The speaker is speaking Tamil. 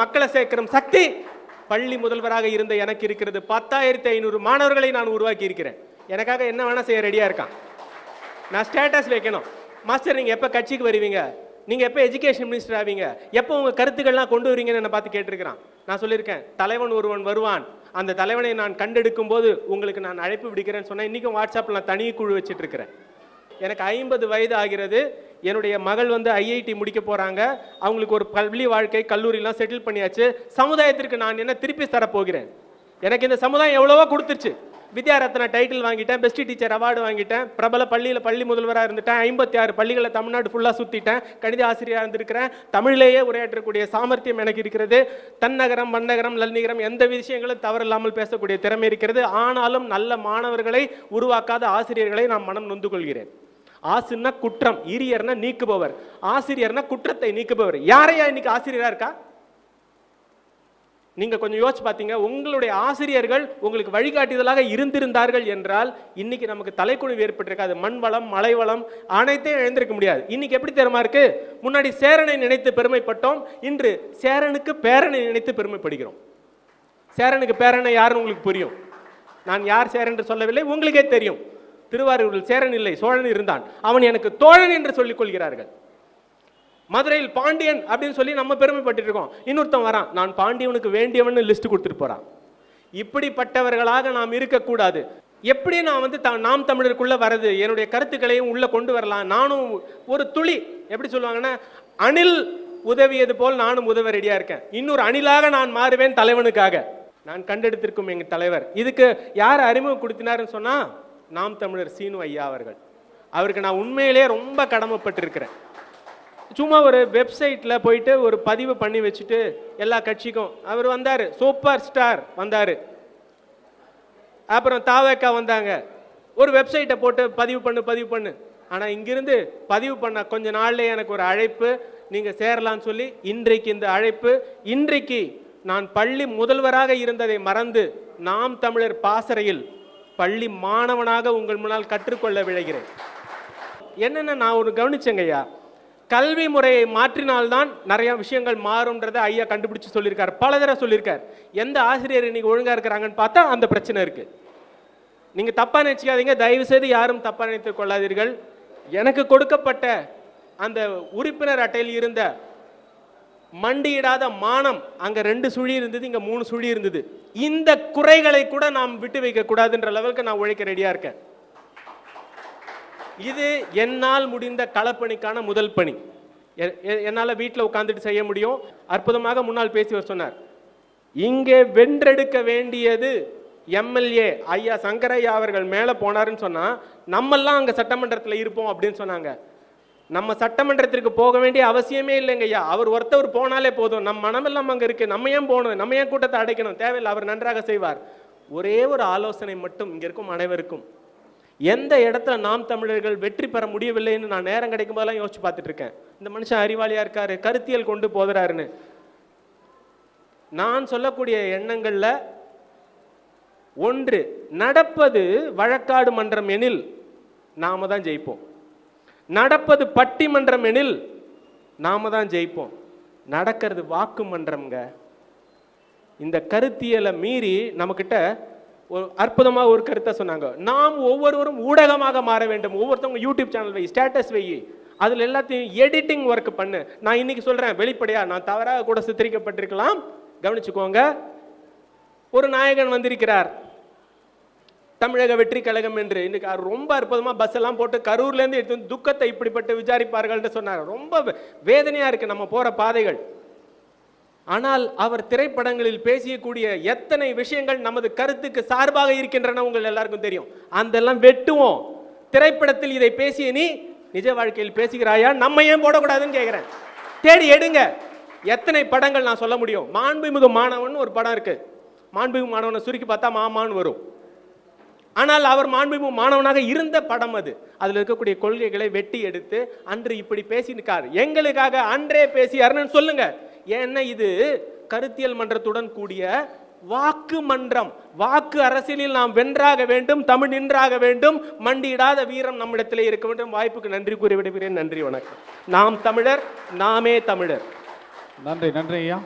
மக்களை சேர்க்கிற சக்தி பள்ளி முதல்வராக இருந்த எனக்கு இருக்கிறது. பத்தாயிரத்தி ஐநூறு மாணவர்களை நான் உருவாக்கி இருக்கிறேன் எனக்காக என்ன வேணா செய்ய ரெடியா இருக்கான். நான் ஸ்டேட்டஸ் வைக்கணும். மாஸ்டர் நீங்க எப்ப கட்சிக்கு வருவீங்க? நீங்க எப்ப எஜுகேஷன் மினிஸ்டர் ஆவீங்க? எப்போ உங்க கருத்துக்கள்லாம் கொண்டு வருவீங்கன்னு என்னை பார்த்து கேட்டிருக்கிறான். நான் சொல்லியிருக்கேன் தலைவன் ஒருவன் வருவான். அந்த தலைவனை நான் கண்டெடுக்கும் போது உங்களுக்கு நான் அழைப்பு விடுக்கிறேன்னு சொன்னேன் இன்னைக்கும் வாட்ஸ்அப்பில் நான் தனி குழு வச்சுட்டு இருக்கிறேன். எனக்கு ஐம்பது வயது ஆகிறது. என்னுடைய மகள் வந்து ஐஐடி முடிக்க போகிறாங்க அவங்களுக்கு ஒரு பள்ளி வாழ்க்கை கல்லூரிலாம் செட்டில் பண்ணியாச்சு. சமுதாயத்திற்கு நான் என்ன திருப்பி தரப்போகிறேன்? எனக்கு இந்த சமுதாயம் எவ்வளவோ கொடுத்துருச்சு. வித்யாரத்னா டைட்டில் வாங்கிட்டேன் பெஸ்ட் டீச்சர் அவார்டு வாங்கிட்டேன். பிரபல பள்ளியில் பள்ளி முதல்வராக இருந்துட்டேன். ஐம்பத்தி ஆறு பள்ளிகளை தமிழ்நாடு ஃபுல்லாக சுற்றிட்டேன் கணித ஆசிரியராக இருந்திருக்கிறேன். தமிழிலேயே உரையாற்றக்கூடிய சாமர்த்தியம் எனக்கு இருக்கிறது. தன்னகரம் மன்னகரம் லல்நகரம் எந்த விஷயங்களும் தவறில்லாமல் பேசக்கூடிய திறமை இருக்கிறது. ஆனாலும் நல்ல மாணவர்களை உருவாக்காத ஆசிரியர்களை நான் மனம் நொந்து கொள்கிறேன். ஆசுன்னா குற்றம் ஈரியர்னா நீக்குபவர். ஆசிரியர்னா குற்றத்தை நீக்குபவர். யாரையா இன்னைக்கு ஆசிரியரா இருக்கா? நீங்க கொஞ்சம் யோசிச்சு பார்த்தீங்க உங்களுடைய ஆசிரியர்கள் உங்களுக்கு வழிகாட்டுதலாக இருந்திருந்தார்கள் என்றால் இன்னைக்கு நமக்கு தலைக்குழிவு ஏற்பட்டிருக்காது. மண் வளம் மலை வளம் அனைத்தையும் எழுந்திருக்க முடியாது. இன்னைக்கு எப்படி தெரியுமா இருக்கு? முன்னாடி சேரனை நினைத்து பெருமைப்பட்டோம் இன்று சேரனுக்கு பேரனை நினைத்து பெருமைப்படுகிறோம். சேரனுக்கு பேரனை யாருன்னு உங்களுக்கு புரியும்? நான் யார் சேரன் என்று சொல்லவில்லை உங்களுக்கே தெரியும். திருவாரூரில் சேரன் இல்லை சோழன் இருந்தான். அவன் எனக்கு தோழன் என்று சொல்லிக் கொள்கிறார்கள். மதுரையில் பாண்டியன் அப்படின்னு சொல்லி நம்ம பெருமைப்பட்டு இருக்கோம். இன்னொருத்தன் வரான். நான் பாண்டியவனுக்கு வேண்டியவன் லிஸ்ட் கொடுத்துட்டு போறான். இப்படிப்பட்டவர்களாக நாம் இருக்கக்கூடாது. எப்படி நான் வந்து த- நாம் தமிழருக்குள்ள வரது என்னுடைய கருத்துக்களையும் உள்ள கொண்டு வரலாம். நானும் ஒரு துளி எப்படி சொல்லுவாங்கன்னா அணில் உதவியது போல் நானும் உதவ ரெடியா இருக்கேன். இன்னொரு அணிலாக நான் மாறுவேன் தலைவனுக்காக. நான் கண்டெடுத்திருக்கும் எங்கள் தலைவர். இதுக்கு யார் அறிமுகம் கொடுத்தினாருன்னு சொன்னா நாம் தமிழர் சீனு ஐயா அவர்கள். அவருக்கு நான் உண்மையிலேயே ரொம்ப கடமைப்பட்டிருக்கிறேன். சும்மா ஒரு வெப்சைட்டில் போயிட்டு ஒரு பதிவு பண்ணி வச்சுட்டு எல்லா கட்சிக்கும் அவர் வந்தார். சூப்பர் ஸ்டார் வந்தார். அப்புறம் தாவேக்கா வந்தாங்க. ஒரு வெப்சைட்டை போட்டு பதிவு பண்ணு பதிவு பண்ணு. ஆனால் இங்கிருந்து பதிவு பண்ண கொஞ்ச நாள்லேயே எனக்கு ஒரு அழைப்பு. நீங்கள் சேரலாம்னு சொல்லி இன்றைக்கு இந்த அழைப்பு. இன்றைக்கு நான் பள்ளி முதல்வராக இருந்ததை மறந்து நாம் தமிழர் பாசறையில் பள்ளி மாணவனாக உங்கள் முன்னால் கற்றுக்கொள்ள விழைகிறேன். என்னென்ன நான் ஒரு கவனிச்சேங்கய்யா கல்வி முறையை மாற்றினால்தான் நிறைய விஷயங்கள் மாறும்ன்றதை ஐயா கண்டுபிடிச்சு சொல்லியிருக்கார். பல தடவை சொல்லியிருக்கார். எந்த ஆசிரியர் இன்னைக்கு ஒழுங்காக இருக்கிறாங்கன்னு பார்த்தா அந்த பிரச்சனை இருக்கு. நீங்க தப்பா நினைச்சிக்காதீங்க. தயவு செய்து யாரும் தப்பா நினைத்துக் கொள்ளாதீர்கள். எனக்கு கொடுக்கப்பட்ட அந்த உறுப்பினர் அட்டையில் இருந்த மண்டியிடாத மானம். அங்கே ரெண்டு சுழி இருந்தது இங்கே மூணு சுழி இருந்தது. இந்த குறைகளை கூட நாம் விட்டு வைக்க கூடாதுன்ற லெவலுக்கு நான் உழைக்க ரெடியாக இருக்கேன். இது என்னால் முடிந்த களப்பணிக்கான முதல் பணி. எ- வீட்டில் உட்காந்துட்டு செய்ய முடியும். அற்புதமாக முன்னால் பேசியவர் சொன்னார். இங்கே வென்றெடுக்க வேண்டியது எம்எல்ஏ ஐயா சங்கரையா அவர்கள் மேலே போனாருன்னு சொன்னால் நம்மெல்லாம் அங்கே சட்டமன்றத்தில் இருப்போம் அப்படின்னு சொன்னாங்க. நம்ம சட்டமன்றத்திற்கு போக வேண்டிய அவசியமே இல்லைங்க ஐயா. அவர் ஒருத்தவர் போனாலே போதும். நம்ம மனமெல்லாம் அங்கே இருக்குது நம்ம ஏன் போகணும்? நம்ம ஏன் கூட்டத்தை அடைக்கணும்? தேவையில்லை. அவர் நன்றாக செய்வார். ஒரே ஒரு ஆலோசனை மட்டும் இங்கே இருக்கும் அனைவருக்கும். எந்த இடத்துல நாம் தமிழர்கள் வெற்றி பெற முடியவில்லைன்னு நான் நேரம் கிடைக்கும் போதெல்லாம் யோசிச்சு பார்த்துட்டு இருக்கேன். இந்த மனுஷன் அறிவாளியாக இருக்காரு. கருத்தியல் கொண்டு போதுறாருன்னு நான் சொல்லக்கூடிய எண்ணங்களில் ஒன்று நடப்பது வழக்காடு மன்றம் எனில் நாம தான் ஜெயிப்போம். நடப்பது பட்டிமன்றம் எனில் நாம தான் ஜெயிப்போம். நடக்கிறது வாக்கு மன்றம்ங்க இந்த கருத்தியலை மீறி நம்மக்கிட்ட ஒரு அற்புதமாக ஒரு கருத்தை சொன்னாங்க. நாம் ஒவ்வொருவரும் ஊடகமாக மாற வேண்டும். ஒவ்வொருத்தவங்க யூடியூப் சேனல் வை ஸ்டேட்டஸ் வை. அதில் எல்லாத்தையும் எடிட்டிங் ஒர்க் பண்ணு. நான் இன்னைக்கு சொல்கிறேன் வெளிப்படையாக நான் தவறாக கூட சித்தரிக்கப்பட்டிருக்கலாம். கவனிச்சுக்கோங்க. ஒரு நாயகன் வந்திருக்கிறார். தமிழக வெற்றி கழகம் என்று. இன்னைக்கு ரொம்ப அற்புதமாக பஸ் எல்லாம் போட்டு கரூர்லேருந்து எடுத்து வந்து துக்கத்தை இப்படிப்பட்டு விசாரிப்பார்கள்னு சொன்னார் ரொம்ப வேதனையாக இருக்குது நம்ம போகிற பாதைகள். ஆனால் அவர் திரைப்படங்களில் பேசியக்கூடிய எத்தனை விஷயங்கள் நமது கருத்துக்கு சார்பாக இருக்கின்றன உங்கள் எல்லாருக்கும் தெரியும். அதெல்லாம் வெட்டுவோம். திரைப்படத்தில் இதை பேசிய நீ நிஜ வாழ்க்கையில் பேசுகிறாயா? நம்ம ஏன் போடக்கூடாதுன்னு கேட்குறேன் தேடி எடுங்க. எத்தனை படங்கள் நான் சொல்ல முடியும்? மாண்புமிகு மாணவன் ஒரு படம் இருக்குது மாண்புமிகு மாணவனை சுருக்கி பார்த்தா மாமான்னு வரும். ஆனால் அவர் மாண்புமிகு மாணவனாக இருந்த படம் அது. அதில் இருக்கக்கூடிய கொள்கைகளை வெட்டி எடுத்து அன்று இப்படி பேசியிருக்கார். எங்களுக்காக அன்றே பேசியாருன்னு சொல்லுங்க. ஏன்னா இது கருத்தியல் மன்றத்துடன் கூடிய வாக்கு மன்றம். வாக்கு அரசியலில் நாம் வென்றாக வேண்டும் தமிழ் நின்றாக வேண்டும் மண்டியிடாத வீரம் நம்மிடத்திலே இருக்க வேண்டும் வாய்ப்புக்கு நன்றி கூறி விடுகிறேன் நன்றி வணக்கம். நாம் தமிழர் நாமே தமிழர். நன்றி நன்றி ஐயா.